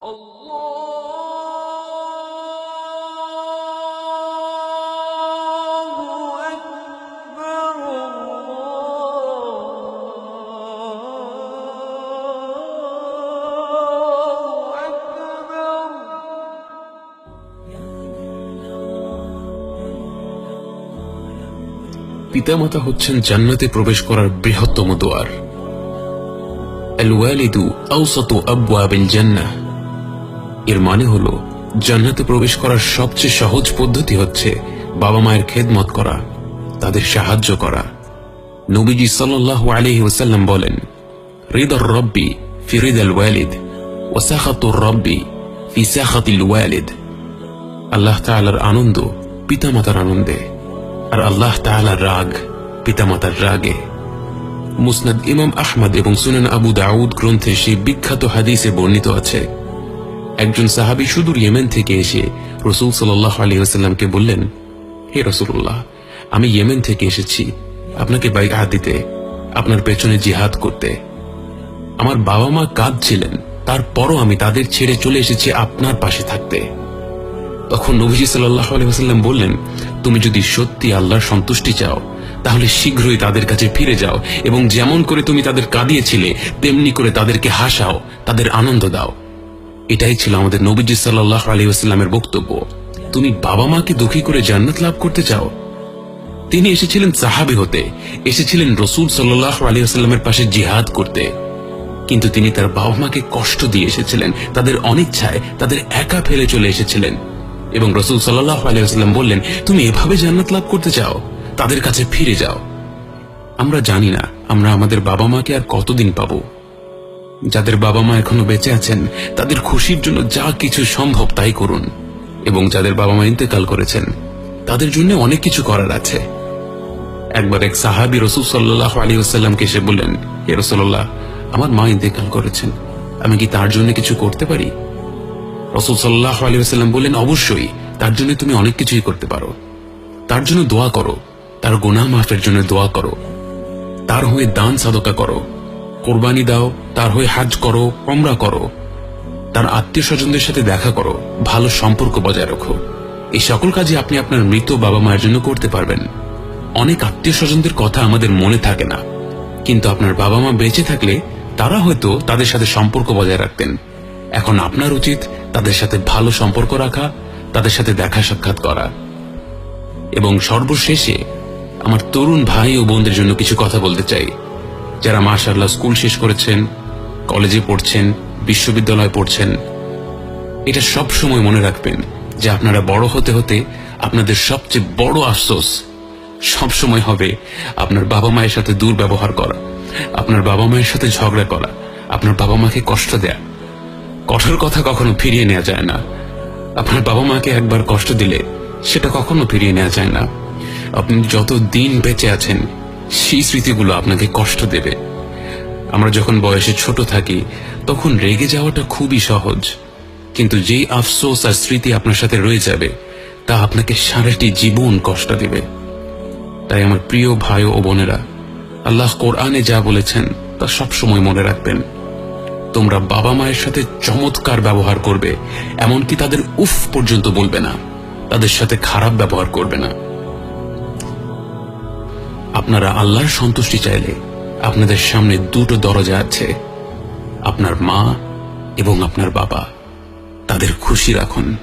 পিতামাতা হচ্ছেন জান্নাতে প্রবেশ করার বৃহত্তম দোয়ার। আল ওয়ালিদু আওসাতু আবওয়াবিল জান্নাহ। এর মানে হলো, জান্নাতে প্রবেশ করার সবচেয়ে সহজ পদ্ধতি হচ্ছে বাবা মায়ের খেদমত করা, তাদের সাহায্য করা। নবীজি সাল্লাল্লাহু আলাইহি ওয়াসাল্লাম বলেন, রিদার রব্বি ফি রিদাল ওয়ালিদ ওয়া সাখাতুর রব্বি ফি সাখাতিল ওয়ালিদ। আল্লাহ তাআলার আনন্দ পিতামাতার আনন্দে, আর আল্লাহ তাআলার রাগ পিতামাতার রাগে। মুসনাদ ইমাম আহমদ এবং সুনান আবু দাউদ গ্রন্থে সেই বিখ্যাত হাদিসে বর্ণিত আছে একজন সাহাবী সুদূর ইয়েমেন থেকে এসে রসুল সাল্লাহ আলী আসাল্লামকে বললেন, হে রসুল্লাহ আমি ইয়েমেন থেকে এসেছি। আপনাকে বাইক হাত দিতে, আপনার পেছনে জিহাদ করতে। আমার বাবা মা কাঁদছিলেন, তারপরও আমি তাদের ছেড়ে চলে এসেছি আপনার পাশে থাকতে। তখন নবীজি সাল্লাহ আলহাম বললেন, তুমি যদি সত্যি আল্লাহর সন্তুষ্টি চাও, তাহলে শীঘ্রই তাদের কাছে ফিরে যাও এবং যেমন করে তুমি তাদের কাঁদিয়েছিলে, তেমনি করে তাদেরকে হাসাও, তাদের আনন্দ দাও। এটাই ছিল আমাদের নবীজি সাল্লাহ আলহিহাস্লামের বক্তব্য। তুমি বাবা মাকে দুঃখী করে জান্নাত লাভ করতে চাও? তিনি এসেছিলেন সাহাবি হতে, এসেছিলেন রসুল সাল্লাহ আলহিহাস্লামের পাশে জিহাদ করতে। কিন্তু তিনি তার বাবা মাকে কষ্ট দিয়ে এসেছিলেন, তাদের অনিচ্ছায় তাদের একা ফেলে চলে এসেছিলেন। এবং রসুল সাল্লাহ আলিয়াস্লাম বললেন, তুমি এভাবে জান্নাত লাভ করতে চাও? তাদের কাছে ফিরে যাও। আমরা জানি না আমরা আমাদের বাবা মাকে আর কতদিন পাব। যাদের বাবা মা এখনও বেঁচে আছেন, তাদের খুশির জন্য যা কিছু সম্ভব তাই করুন। এবং যাদের বাবা মা ইন্তেকাল করেছেন, তাদের জন্য অনেক কিছু করার আছে। একবার এক সাহাবি রসুল সাল্লাহ আলী আসাল্লামকে এসে বললেন, হে রসুল্লাহ আমার মা ইন্তেকাল করেছেন, আমি কি তার জন্য কিছু করতে পারি? রসুল সাল্লাহ আলী আসাল্লাম বললেন, অবশ্যই, তার জন্য তুমি অনেক কিছুই করতে পারো। তার জন্য দোয়া করো, তার গোনা মাফের জন্য দোয়া করো, তার হয়ে দান সাদকা করো কোরবানি দাও, তার হয়ে হাজ করো কমরা করো। তার আত্মীয় স্বজনদের সাথে দেখা করো, ভালো সম্পর্ক বজায় রাখো। এই সকল কাজে আপনি আপনার মৃত বাবা মায়ের জন্য করতে পারবেন। অনেক আত্মীয় স্বজনদের কথা আমাদের মনে থাকে না। কিন্তু আপনার বাবা মা বেঁচে থাকলে তারা হয়তো তাদের সাথে সম্পর্ক বজায় রাখতেন। এখন আপনার উচিত তাদের সাথে ভালো সম্পর্ক রাখা, তাদের সাথে দেখা সাক্ষাৎ করা। এবং সর্বশেষে আমার তরুণ ভাই ও বোনদের জন্য কিছু কথা বলতে চাই। যারা মাশাল্লাহ স্কুল শেষ করেছেন, কলেজে পড়ছেন, বিশ্ববিদ্যালয়ে পড়ছেন, এটা সব সময় মনে রাখবেন যে আপনারা বড় হতে হতে আপনাদের সবচেয়ে বড় আফসোস সব সময় হবে আপনার বাবা মায়ের সাথে দুর্ব্যবহার করা, আপনার বাবা মায়ের সাথে ঝগড়া করা, আপনার বাবা মাকে কষ্ট দেয়া। কঠোর কথা কখনো ফিরিয়ে নেওয়া যায় না। আপনার বাবা মাকে একবার কষ্ট দিলে সেটা কখনো ফিরিয়ে নেওয়া যায় না। আপনি যত দিন বেঁচে আছেন সেই স্মৃতিগুলো আপনাকে কষ্ট দেবে। আমরা যখন বয়সে ছোট থাকি, তখন রেগে যাওয়াটা খুবই সহজ। কিন্তু যেই আফসোস আর স্মৃতি আপনার সাথে রয়ে যাবে, তা আপনাকে সারাটি জীবন কষ্ট দেবে। তাই আমার প্রিয় ভাই ও বোনেরা, আল্লাহ কোরআনে যা বলেছেন, তা সবসময় মনে রাখবেন। তোমরা বাবা মায়ের সাথে চমৎকার ব্যবহার করবে, এমনকি তাদের উফ পর্যন্ত বলবে না। তাদের সাথে খারাপ ব্যবহার করবে না। আপনারা আল্লাহর সন্তুষ্টি চাইলে আপনাদের সামনে দুটো দরজা আছে। আপনার মা এবং আপনার বাবা। তাদের খুশি রাখুন।